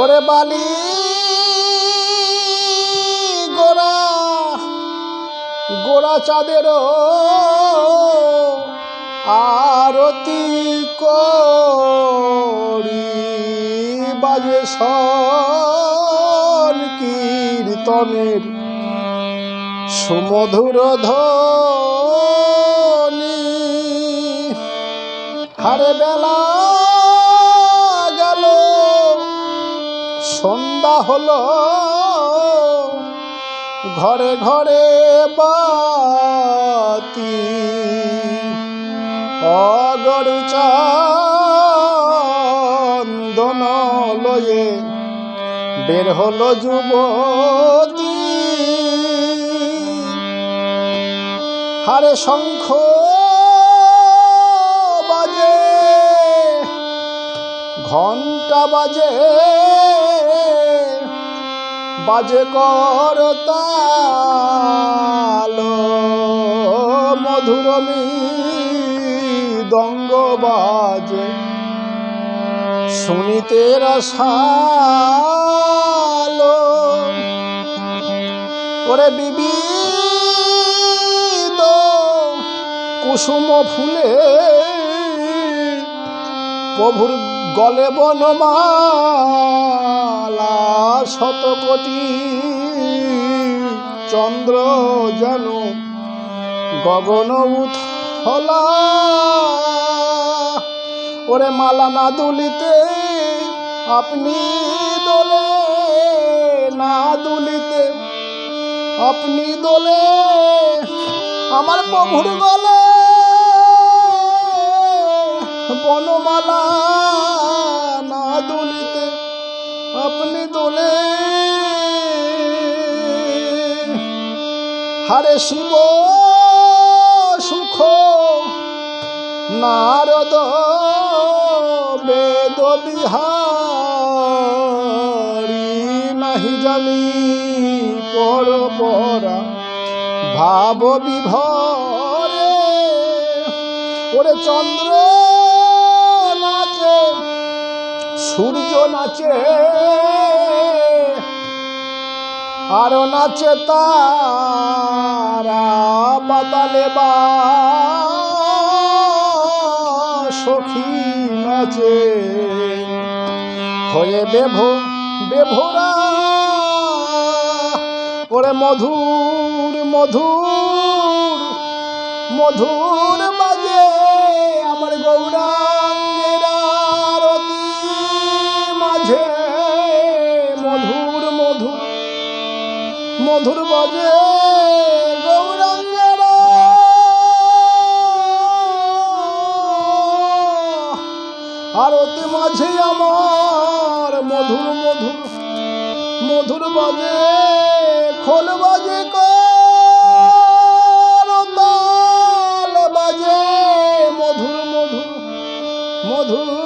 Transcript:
ওরে বালি গোড়া গোড়া চাঁদের আরতি করি বাজে সন কীর্তনের সুমধুর ধ্বনি। হারে বেলা সন্ধ্যা হলো, ঘরে ঘরে বাতি। অগরু চন্দন লয়ে বের হলো যুবতী। হারে শঙ্খ বাজে ঘণ্টা বাজে। বাজে করতাল মধুর দঙ্গ বাজে। শুনিতে রসালো ওরে বিবি কুসুম ফুলে প্রভুর গলে বনমালা শত কোটি চন্দ্র যেন গগন উথলা। ওরে মালা না দুলিতে আপনি দোলে, না দুলিতে আপনি দোলে, আমার প্রভুর গলে বনমালা না দুলিতে আপনি দোলে। হারে শিব সুখ, নারদ বেদ বিহারি নাহি জানি, পর পরা ভাব বিভরে। ওরে চন্দ্র সূর্য নাচে, আরও নাচে তারা পাতালে বা সখী নাচে। হয়ে বেভো, বেভোরা, ওরে মধুর মধুর মধুর বাজে মধুর বাজে গৌরাঙ্গের। মাঝে আমার মধুর মধুর মধুর বাজে, খোল বাজে কাল বাজে, মধুর মধুর মধুর